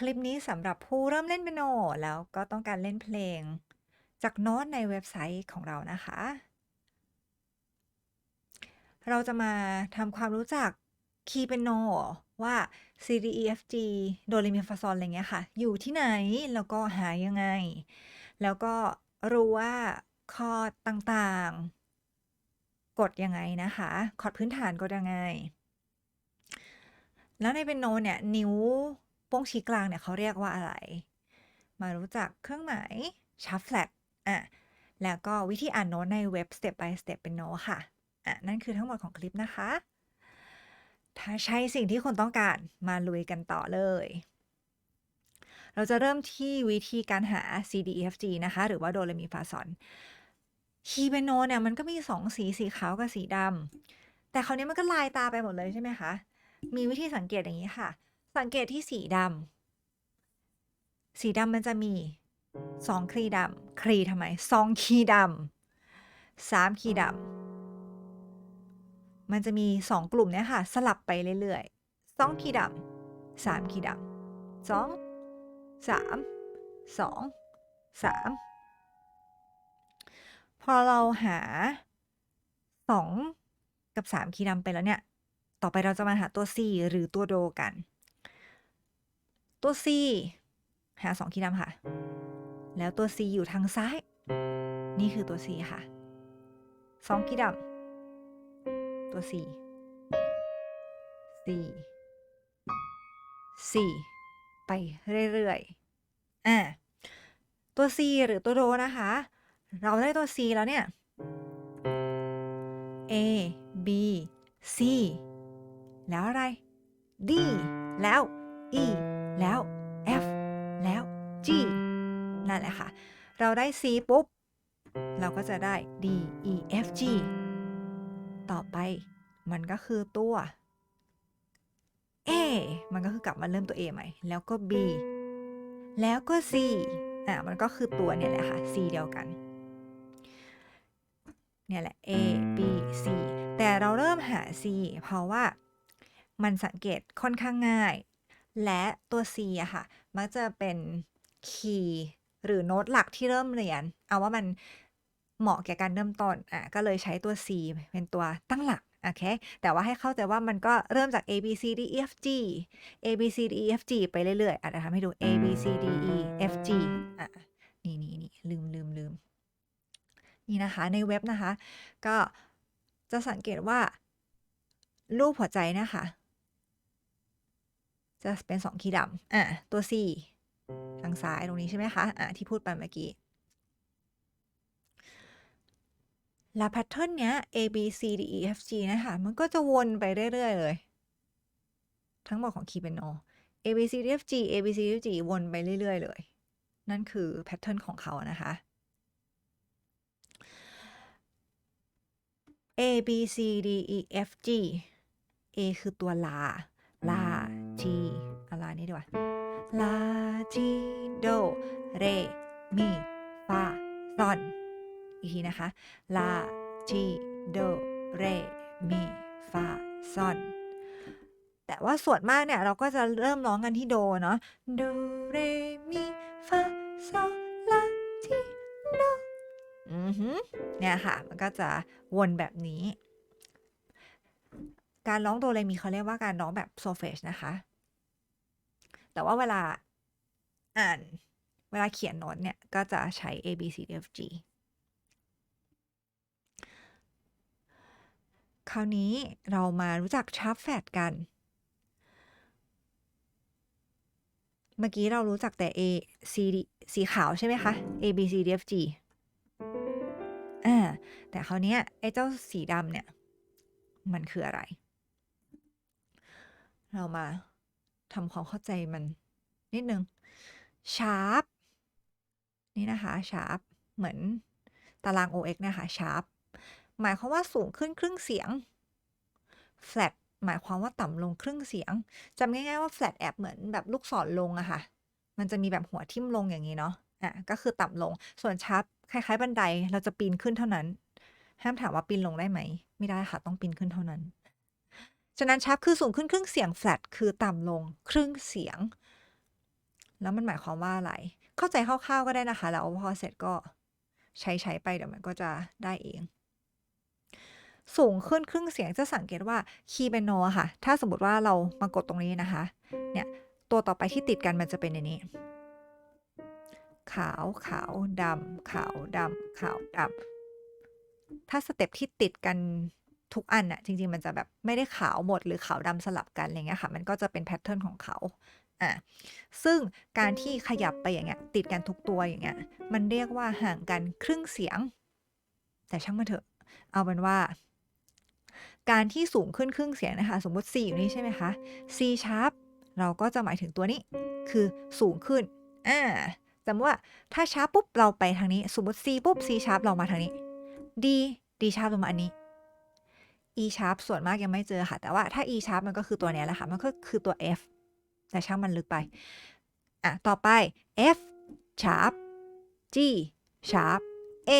คลิปนี้สำหรับผู้เริ่มเล่นเปียโน แล้วก็ต้องการเล่นเพลง จากโน้ตในเว็บไซต์ของเรานะคะ เราจะมาทำความรู้จักคีย์เปียโนว่า C D E F G โดเรมีฟาซอลอะไรเงี้ยค่ะ อยู่ที่ไหนแล้วก็หายังไง แล้วก็รู้ว่าคอร์ดต่างๆ กดยังไงนะคะ คอร์ดพื้นฐานกดยังไง แล้วในเปียโนเนี่ย นิ้ว โป้งชี้กลางเนี่ยเขาเรียกว่าอะไร มารู้จักเครื่องหมายชัฟแฟลตอะ แล้วก็วิธีอ่านโน้ตในเว็บ Step by Step เป็นโน้ตค่ะ อะ นั่นคือทั้งหมดของคลิปนะคะ ถ้าใช่สิ่งที่คุณต้องการมาลุยกันต่อเลย เราจะเริ่มที่วิธีการหา C D E F G นะคะ หรือว่าโดเรมีฟาซอนคีย์เปียโนเนี่ยมันก็มีสองสีสีขาวกับสีดำแต่คราวนี้มันก็ลายตาไปหมดเลยใช่ไหมคะ มีวิธีสังเกตอย่างนี้ค่ะ สังเกตที่สีดำสีดำมันจะมีสองคีดำคีทำไมสองคีดำสามคีดำมันจะมีสองกลุ่มเนี้ยค่ะ สลับไปเรื่อยๆสองคีดำสามคีดำสองสามสองสามพอเราหาสองกับสามคีย์ดำไปแล้วเนี่ย ต่อไปเราจะมาหาตัว C หรือตัวโดกัน ตัว C หาสองคีย์ดำค่ะ แล้วตัว C อยู่ทางซ้าย นี่คือตัว C ค่ะสองคีย์ดำตัว C C C ไปเรื่อยๆ อะตัว C หรือตัวโดนะคะ เราได้ตัว C แล้วเนี่ย A B C แล้วอะไร D แล้ว E แล้ว F แล้ว G นั่นแหละค่ะ เราได้ C ปุ๊บ เราก็จะได้ D E F G ต่อไปมันก็คือตัว A มันก็คือกลับมาเริ่มตัว A ใหม่ แล้วก็ B แล้วก็ C อะมันก็คือตัวเนี่ยแหละค่ะ C เดียวกัน เนี่ยแหละ A B C แต่เราเริ่มหา C เพราะว่ามันสังเกตค่อนข้างง่าย และตัว C อะค่ะ มักจะเป็นคีย์หรือโน้ตหลักที่เริ่มเรียน เอาว่ามันเหมาะแก่การเริ่มต้นอะก็เลยใช้ตัว C เป็นตัวตั้งหลักโอเค แต่ว่าให้เข้าใจว่ามันก็เริ่มจาก A B C D E F G A B C D E F G ไปเรื่อยๆ อาจจะทำให้ดู A B C D E F G อะ นี่นี่นี่ลืมลืมลืม นี่นะคะ ในเว็บนะคะ ก็จะสังเกตว่า รูปหัวใจนะคะ จะเป็นสองคีย์ดำอะตัว C ทางซ้ายตรงนี้ใช่ไหมคะอะที่พูดไปเมื่อกี้และแพทเทิร์นเนี้ย A B C D E F G นะคะมันก็จะวนไปเรื่อย ๆ เลย ทั้งหมดของคีย์เปียโน A B C D F G A B C D F G วนไปเรื่อย ๆ เลย นั่นคือแพทเทิร์นของเขานะคะ A B C D E F G A คือตัวลา ลา G อาลานี่ดีกว่าลา G โดเรมีฟาซอนอีกทีนะคะลา G โดเรมีฟาซอนแต่ว่าส่วนมากเนี่ยเราก็จะเริ่มร้องกันที่โดเนาะโดเรมีฟาซอลาทีโดอือหือเนี่ยค่ะ มันก็จะวนแบบนี้ การร้องโดเรมีเขาเรียกว่าการร้องแบบโซเฟชนะคะ แต่ว่าเวลาอ่านเวลาเขียนโน้ตเนี่ย ก็จะใช้ A B C D F G คราวนี้เรามารู้จักชาร์ปแฟดกัน เมื่อกี้เรารู้จักแต่ A C D สีขาวใช่ไหมคะ A B C D F G อ่า แต่คราวนี้ไอ้เจ้าสีดำเนี่ย มันคืออะไร เรามา ทำความเข้าใจมันนิดนึงชาร์ปนี่นะคะชาร์ปเหมือนตาราง OX นะคะชาร์ปหมายความว่าสูงขึ้นครึ่งเสียง flat หมายความว่าต่ำลงครึ่งเสียงจำง่ายๆว่า flat แอบเหมือนแบบลูกศรลงอะค่ะ มันจะมีแบบหัวทิ่มลงอย่างนี้เนาะอะก็คือต่ำลงส่วนชาร์ปคล้าย ๆ บันไดเราจะปีนขึ้นเท่านั้น ห้ามถามว่าปีนลงได้ไหม ไม่ได้ค่ะ ต้องปีนขึ้นเท่านั้น ฉะนั้นชาร์ปคือสูงขึ้นครึ่งเสียง flat คือต่ำลงครึ่งเสียง แล้วมันหมายความว่าอะไร เข้าใจคร่าวๆก็ได้นะคะ แล้วพอเสร็จก็ใช้ใช้ไปเดี๋ยวมันก็จะได้เอง สูงขึ้นครึ่งเสียงจะสังเกตว่าคีย์เปียโนค่ะ ถ้าสมมติว่าเรามากดตรงนี้นะคะ เนี่ย ตัวต่อไปที่ติดกันมันจะเป็นในนี้ ขาวขาวดำขาวดำขาวดำถ้าสเต็ปที่ติดกัน ทุกอันน่ะจริง ๆ มันจะแบบไม่ได้ขาวหมดหรือขาวดำสลับกันอะไรเงี้ยค่ะ มันก็จะเป็นแพทเทิร์นของเขาอะซึ่งการที่ขยับไปอย่างเงี้ยติดกันทุกตัวอย่างเงี้ยมันเรียกว่าห่างกันครึ่งเสียง แต่ช่างมันเถอะ เอาเป็นว่า การที่สูงขึ้นครึ่งเสียงนะคะ สมมติ C อยู่นี่ใช่ไหมคะ C sharp เราก็จะหมายถึงตัวนี้คือสูงขึ้นอ่าสมมติว่าถ้า sharp ปุ๊บเราไปทางนี้ สมมติ C ปุ๊บ C sharp เรามาทางนี้ D D sharp ลงมาอันนี้ E sharp ส่วนมากยังไม่เจอค่ะ แต่ว่าถ้า E sharp มันก็คือตัวนี้แหละค่ะ มันก็คือตัว F แต่ช่างมันลึกไป อะ ต่อไป F sharp G sharp A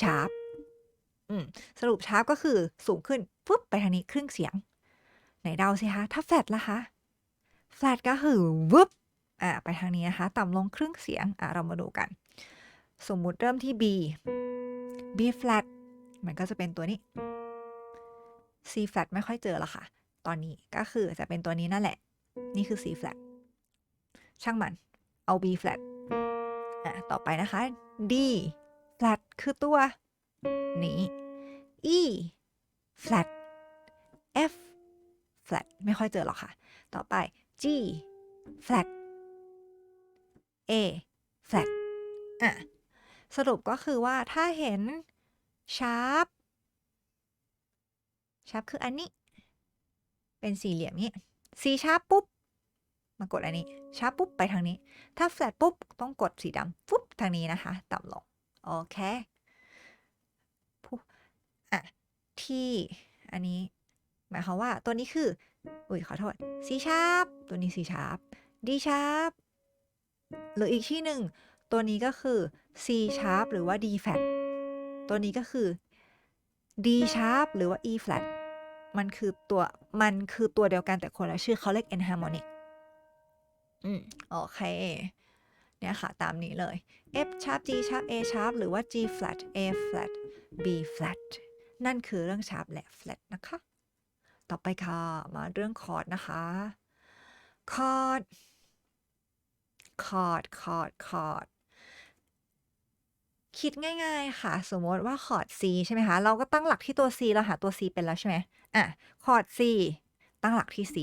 sharp อืม สรุป sharp ก็คือสูงขึ้นปุ๊บไปทางนี้ครึ่งเสียง ไหนเดาสิคะ ถ้า flat ล่ะคะ flat ก็คือวึบอะ ไปทางนี้นะคะ ต่ำลงครึ่งเสียง อะ เรามาดูกัน สมมุติเริ่มที่ B B flat มันก็จะเป็นตัวนี้ C flat ไม่ค่อยเจอหรอกค่ะ ตอนนี้ก็คือจะเป็นตัวนี้นั่นแหละ นี่คือ C flat ช่างมัน เอา B flat อะต่อไปนะคะ D flat คือตัว นี้ E flat F flat ไม่ค่อยเจอหรอกค่ะ ต่อไป G flat A flat อะ สรุปก็คือว่าถ้าเห็น sharp sharp คืออันนี้ เป็นสี่เหลี่ยมนี้ C sharp ปุ๊บ มากดอันนี้ sharp ปุ๊บไปทางนี้ ถ้า flat ปุ๊บ ต้องกดสีดำปุ๊บทางนี้นะคะ ต่ำลง โอเคอะที่อันนี้ หมายความว่าตัวนี้คือ อุ้ยขอโทษ C sharp ตัวนี้ C sharp D sharp หรืออีกที่หนึ่ง ตัวนี้ก็คือ C sharp หรือว่า D flat ตัวนี้ก็คือ D sharp หรือว่า E flat มันคือตัวมันคือตัวเดียวกันแต่คนละชื่อเขาเรียก enharmonic อืมโอเคเนี่ยค่ะ ตามนี้เลย F sharp G sharp A sharp หรือว่า G flat A flat B flat นั่นคือเรื่อง sharp และ flat นะคะ ต่อไปค่ะ มาเรื่องคอร์ดนะคะ คอร์ด คอร์ด คอร์ด คอร์ด คิดง่ายๆค่ะ สมมติว่าคอร์ด C ใช่ไหมคะ เราก็ตั้งหลักที่ตัว C เราหาตัว C เป็นแล้วใช่ไหมอะคอร์ด C ตั้งหลักที่ C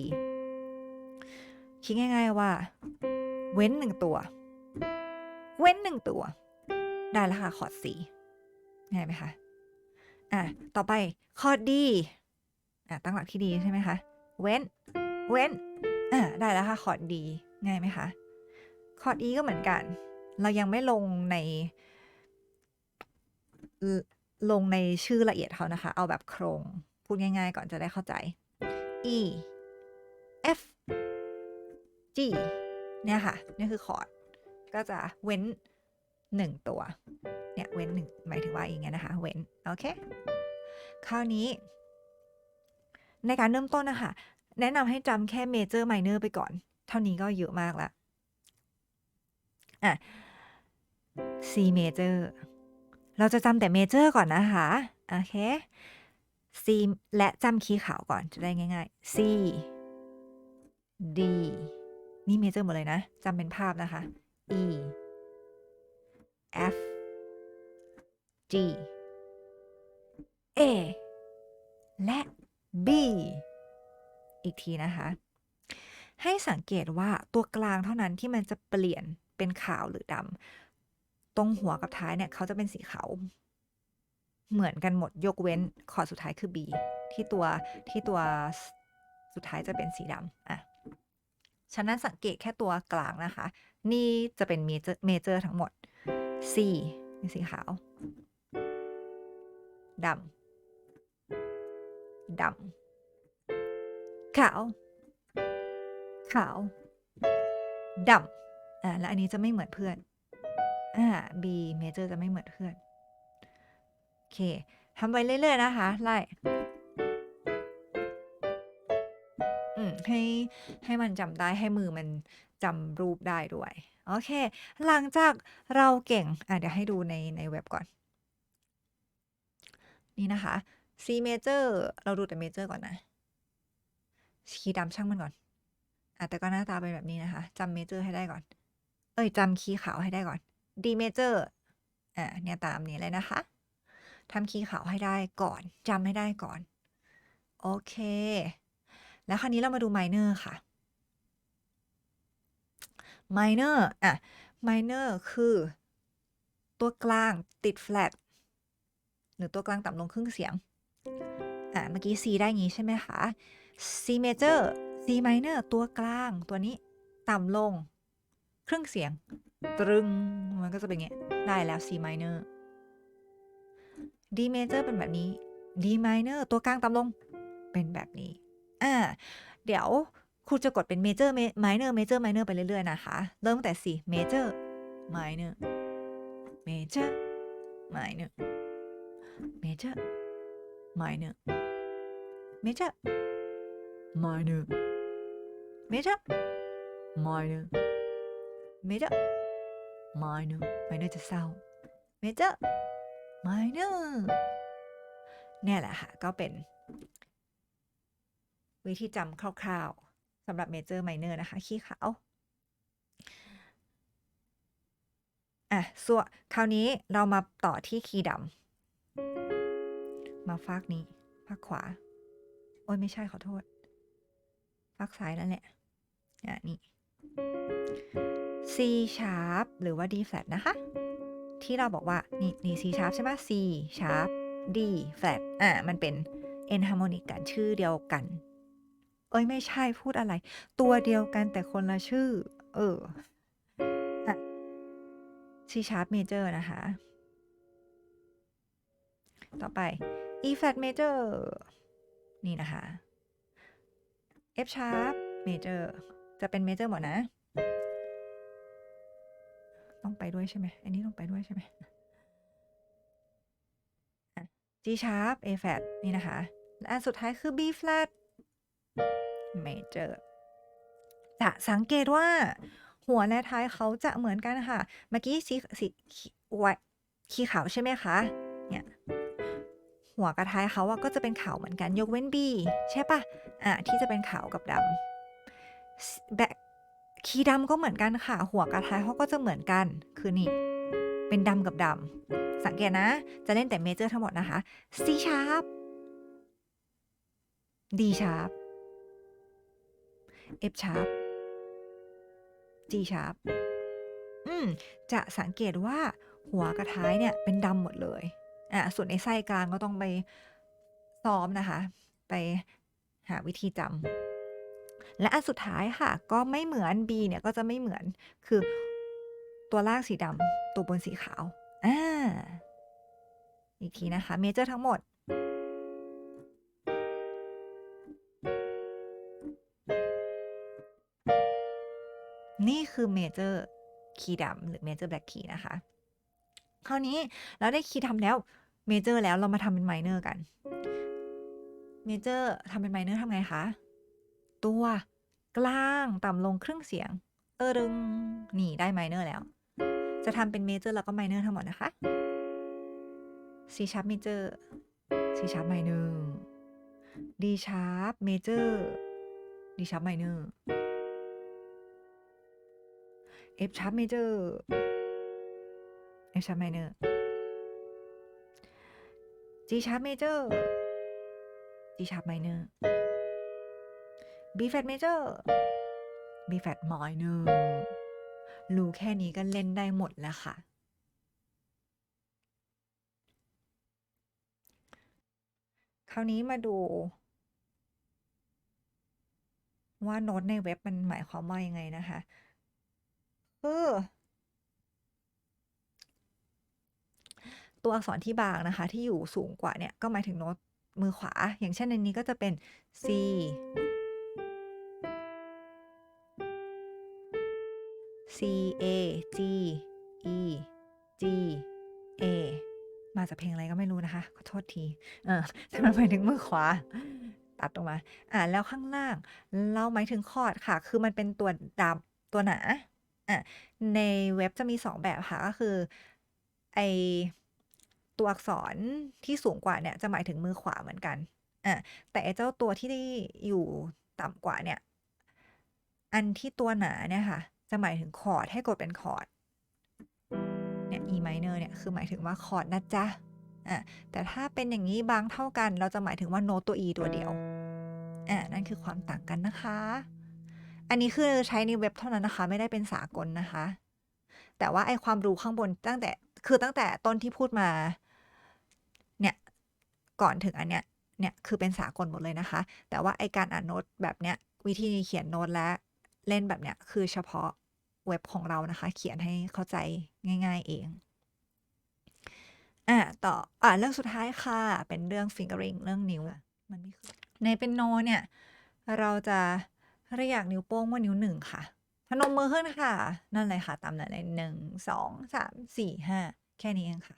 คิดง่าย ๆว่า เว้นหนึ่งตัว เว้นหนึ่งตัว ได้แล้วค่ะคอร์ด C ง่ายไหมคะอะต่อไปคอร์ด D อะตั้งหลักที่ดีใช่ไหมคะ เว้น เว้นอะได้แล้วค่ะคอร์ด D ง่ายไหมคะคอร์ด E ก็เหมือนกัน เรายังไม่ลงใน ลงในชื่อละเอียดเขานะคะ เอาแบบโครง พูดง่ายๆ ก่อนจะได้เข้าใจ E F G เนี่ยค่ะ นี่คือคอร์ด ก็จะเว้นหนึ่งตัว เนี่ยเว้นหนึ่งหมายถึงว่าอย่างเงี้ยนะคะ เว้น โอเค คราวนี้ ในการเริ่มต้นนะคะ แนะนำให้จำแค่เมเจอร์ไมเนอร์ไปก่อน เท่านี้ก็เยอะมากแล้วอะ C major เราจะจำแต่เมเจอร์ก่อนนะคะ โอเค C และจำคีย์ขาวก่อนจะได้ง่ายๆ C D นี่เมเจอร์หมดเลยนะจำเป็นภาพนะคะ E F G A และ B อีกทีนะคะ ให้สังเกตว่าตัวกลางเท่านั้นที่มันจะเปลี่ยนเป็นขาวหรือดำ ตรงหัวกับท้ายเนี่ยเขาจะเป็นสีขาวเหมือนกันหมดยกเว้นคอร์ดสุดท้ายคือ B ที่ตัวที่ตัวสุดท้ายจะเป็นสีดำอะฉะนั้นสังเกตแค่ตัวกลางนะคะ นี่จะเป็นเมเจอร์เมเจอร์ทั้งหมด C เป็นสีขาวดำดำขาว ขาวดำอ่าและอันนี้จะไม่เหมือนเพื่อน อ่า B major จะไม่เหมือนเพื่อน โอเคทำไปเรื่อย ๆ นะคะ ไล่อืมให้ให้มันจำได้ให้มือมันจำรูปได้ด้วย โอเค หลังจากเราเก่ง อะ เดี๋ยวให้ดูในในเว็บก่อน นี่นะคะ C major เราดูแต่ major ก่อนนะคีย์ดำช่างมันก่อนอะแต่ก็หน้าตาเป็นแบบนี้นะคะจำ major ให้ได้ก่อน เอ้ยจำคีย์ขาวให้ได้ก่อน D major อะเนี่ยตามนี้เลยนะคะทำคีย์ขาวให้ได้ก่อนจำให้ได้ก่อน โอเค แล้วคราวนี้เรามาดู minor ค่ะ minor อะ minor คือ ตัวกลางติด flat หรือตัวกลางต่ำลงครึ่งเสียง อะเมื่อกี้ C ได้งี้ใช่ไหมคะ C major C minor ตัวกลางตัวนี้ ต่ำลง ครึ่งเสียงตรึงมันก็จะเป็นไงได้แล้ว C minor D major เป็นแบบนี้ D minor ตัวกลางต่ำลง เป็นแบบนี้ อ่า เดี๋ยวครูจะกดเป็น major minor major minor ไปเรื่อยๆ นะคะ เริ่มตั้งแต่ C major minor major minor major minor major minor major minor major minor minor จะเศร้า major minor เนี่ยแหละค่ะ ก็เป็น วิธีจำคร่าวๆสำหรับ major minor นะคะ ขี้ขาวอะส่วนคราวนี้เรามาต่อที่คีย์ดำมาฟากนี้ฟากขวา โอ้ยไม่ใช่ขอโทษฟากซ้ายนั่นแหละอะนี่ C sharp หรือว่า D flat นะคะ ที่เราบอกว่า นี่นี่ C sharp ใช่ไหม C sharp D flat อะ มันเป็น enharmonic กันชื่อเดียวกัน เอ้ย ไม่ใช่พูดอะไร ตัวเดียวกันแต่คนละชื่อ เออ C sharp major นะคะ ต่อไป E flat major นี่นะคะ F sharp major จะเป็น major หมดนะ ต้องไปด้วยใช่ไหมอันนี้ต้องไปด้วยใช่ไหม G sharp A flat นี่นะคะ และอันสุดท้ายคือ B flat major จะสังเกตว่าหัวและท้ายเขาจะเหมือนกันค่ะ เมื่อกี้สีสีไวขีขาวใช่ไหมคะ เนี่ย หัวกับท้ายเขาอะก็จะเป็นขาวเหมือนกัน ยกเว้น B ใช่ปะอะ ที่จะเป็นขาวกับดำแบบ คีย์ดำก็เหมือนกันค่ะ หัวกับท้ายเขาก็จะเหมือนกัน คือนี่ เป็นดำกับดำ สังเกตนะ จะเล่นแต่เมเจอร์ทั้งหมดนะคะ C sharp D sharp F sharp G sharp อืม จะสังเกตว่าหัวกับท้ายเนี่ยเป็นดำหมดเลย อะ ส่วนในไส้กลางก็ต้องไปซ้อมนะคะ ไปหาวิธีจำ และอันสุดท้ายค่ะ ก็ไม่เหมือน B เนี่ยก็จะไม่เหมือนคือตัวล่างสีดำตัวบนสีขาวอ่าอีกทีนะคะเมเจอร์ทั้งหมดนี่คือเมเจอร์คีย์ดำหรือเมเจอร์แบล็กคีย์นะคะ คราวนี้เราได้คีย์ทำแล้วเมเจอร์แล้วเรามาทำเป็นไมเนอร์กันเมเจอร์ทำเป็นไมเนอร์ทำไงคะ ตัว กลางต่ำลงครึ่งเสียงเตอรึง นี่ได้ไมเนอร์แล้ว จะทำเป็นเมเจอร์แล้วก็ไมเนอร์ทั้งหมดนะคะ C sharp major C sharp minor D sharp major D sharp minor F sharp major F sharp minor G sharp major G sharp minor B flat major B flat minor รู้แค่นี้ก็เล่นได้หมดแล้วค่ะ คราวนี้มาดู ว่าโน้ตในเว็บมันหมายความว่ายังไงนะคะคือตัวอักษรที่บางนะคะ ที่อยู่สูงกว่าเนี่ย ก็หมายถึงโน้ตมือขวา อย่างเช่นในนี้ก็จะเป็น C C A G E G A มาจากเพลงอะไรก็ไม่รู้นะคะ ขอโทษที เออแต่มันหมายถึงมือขวา ตัดออกมา อ่าแล้วข้างล่าง เราหมายถึงคอร์ดค่ะ คือมันเป็นตัวดำตัวหนา อ่าในเว็บจะมี 2 แบบค่ะ ก็คือ ไอตัวอักษรที่สูงกว่าเนี่ย จะหมายถึงมือขวาเหมือนกัน อ่าแต่เจ้าตัวที่อยู่ต่ำกว่าเนี่ย อันที่ตัวหนาเนี่ยค่ะ จะหมายถึงคอร์ดให้กดเป็นคอร์ดเนี่ย E minor เนี่ยคือหมายถึงว่าคอร์ดนะจ๊ะอ่าแต่ถ้าเป็นอย่างงี้บางเท่ากัน เราจะหมายถึงว่าโน้ตตัว E ตัวเดียวอ่านั่นคือความต่างกันนะคะ อันนี้คือใช้ในเว็บเท่านั้นนะคะ ไม่ได้เป็นสากลนะคะ แต่ว่าไอ้ความรู้ข้างบนตั้งแต่คือตั้งแต่ต้นที่พูดมาเนี่ยก่อนถึงอันเนี้ยเนี่ยคือเป็นสากลหมดเลยนะคะ แต่ว่าไอ้การอ่านโน้ตแบบเนี้ยวิธีเขียนโน้ตและ เล่นแบบเนี้ยคือเฉพาะเว็บของเรานะคะ เขียนให้เข้าใจง่าย ๆเองอ่าต่ออ่าเรื่องสุดท้ายค่ะ เป็นเรื่อง fingering เรื่องนิ้วมันไม่ขึ้นในเปียโนเนี่ย เราจะเรียกนิ้วโป้งว่านิ้ว1ค่ะพนมมือขึ้นค่ะ นั่นเลยค่ะ ตามนั้นเลย1 2 3 4 5แค่นี้เองค่ะ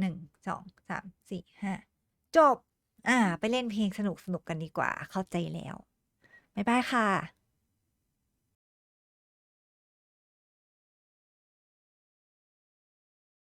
1 2 3 4 5จบ อ่า ไปเล่นเพลงสนุกๆกันดีกว่า เข้าใจแล้ว บ๊ายบายค่ะ